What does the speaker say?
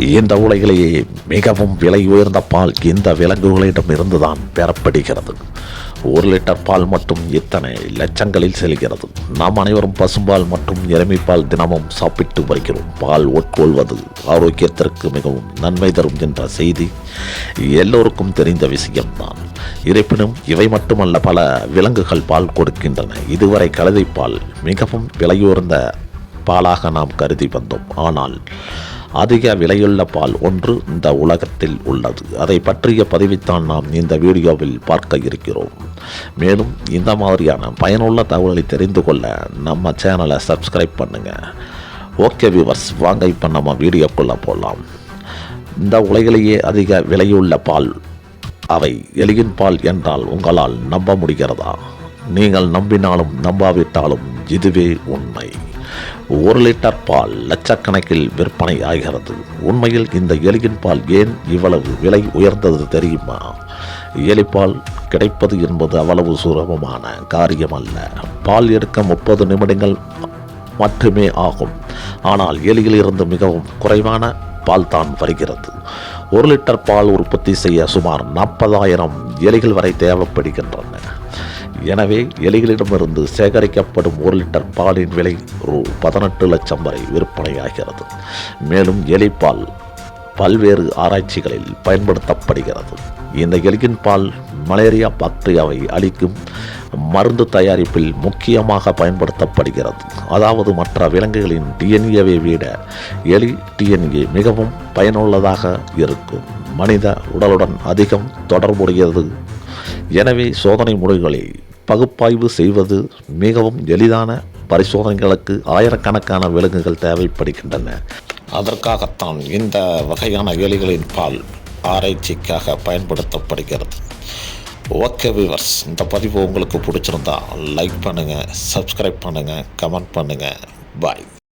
இந்த உலகிலேயே மிகவும் விலை உயர்ந்த பால் இந்த விலங்குகளிடம் இருந்துதான் பெறப்படுகிறது. ஒரு லிட்டர் பால் மட்டும் இத்தனை லட்சங்களில் செல்கிறது. நாம் அனைவரும் பசும்பால் மற்றும் எருமைப்பால் தினமும் சாப்பிட்டு வருகிறோம். பால் உட்கொள்வது ஆரோக்கியத்திற்கு மிகவும் நன்மை தரும் என்ற செய்தி எல்லோருக்கும் தெரிந்த விஷயம்தான். இருப்பினும் இவை மட்டுமல்ல பல விலங்குகள் பால் கொடுக்கின்றன. இதுவரை கழுதைப்பால் மிகவும் விலையுயர்ந்த பாலாக நாம் கருதி வந்தோம். ஆனால் அதிக விலையுள்ள பால் ஒன்று இந்த உலகத்தில் உள்ளது. அதை பற்றிய பதிவைத்தான் நாம் இந்த வீடியோவில் பார்க்க இருக்கிறோம். மேலும் இந்த மாதிரியான பயனுள்ள தகவலை தெரிந்து கொள்ள நம்ம சேனலை சப்ஸ்கிரைப் பண்ணுங்கள் ஓகே வியூவர்ஸ் வாங்க இப்போ நம்ம வீடியோக்குள்ளே போகலாம் இந்த உலகிலேயே அதிக விலையுள்ள பால் அவை எலியின் பால் என்றால் உங்களால் நம்ப முடிகிறதா? நீங்கள் நம்பினாலும் நம்பாவிட்டாலும் இதுவே உண்மை. ஒரு லிட்டர் பால் லட்சக்கணக்கில் விற்பனை ஆகிறது. உண்மையில் இந்த எலியின் பால் ஏன் இவ்வளவு விலை உயர்ந்தது தெரியுமா? எலிப்பால் கிடைப்பது என்பது அவ்வளவு சுலபமான காரியம் அல்ல பால் எடுக்க முப்பது நிமிடங்கள் மட்டுமே ஆகும். ஆனால் எலியிலிருந்து மிகவும் குறைவான பால் தான் வருகிறது. ஒரு லிட்டர் பால் உற்பத்தி செய்ய சுமார் நாற்பதாயிரம் எலிகள் வரை தேவைப்படுகின்றன. எனவே எலிகளிடமிருந்து சேகரிக்கப்படும் ஒரு லிட்டர் பாலின் விலை ரூ பதினெட்டு லட்சம் வரை விற்பனையாகிறது. மேலும் எலிப்பால் பல்வேறு ஆராய்ச்சிகளில் பயன்படுத்தப்படுகிறது. இந்த எலியின் பால் மலேரியா பாக்டீரியாவை அழிக்கும் மருந்து தயாரிப்பில் முக்கியமாக பயன்படுத்தப்படுகிறது. அதாவது மற்ற விலங்குகளின் டிஎன்ஏவை விட எலி டிஎன்ஏ மிகவும் பயனுள்ளதாக இருக்கும். மனித உடலுடன் அதிகம் தொடர்புடையது. எனவே சோதனை முடிவுகளில் பகுப்பாய்வு செய்வது மிகவும் எளிதான பரிசோதனைகளுக்கு ஆயிரக்கணக்கான விலங்குகள் தேவைப்படுகின்றன. அதற்காகத்தான் இந்த வகையான எலிகளின் பால் ஆராய்ச்சிக்காக பயன்படுத்தப்படுகிறது. ஓகே விவர்ஸ் இந்த பதிவு உங்களுக்கு பிடிச்சிருந்தா லைக் பண்ணுங்கள் சப்ஸ்கிரைப் பண்ணுங்கள் கமெண்ட் பண்ணுங்கள் பாய்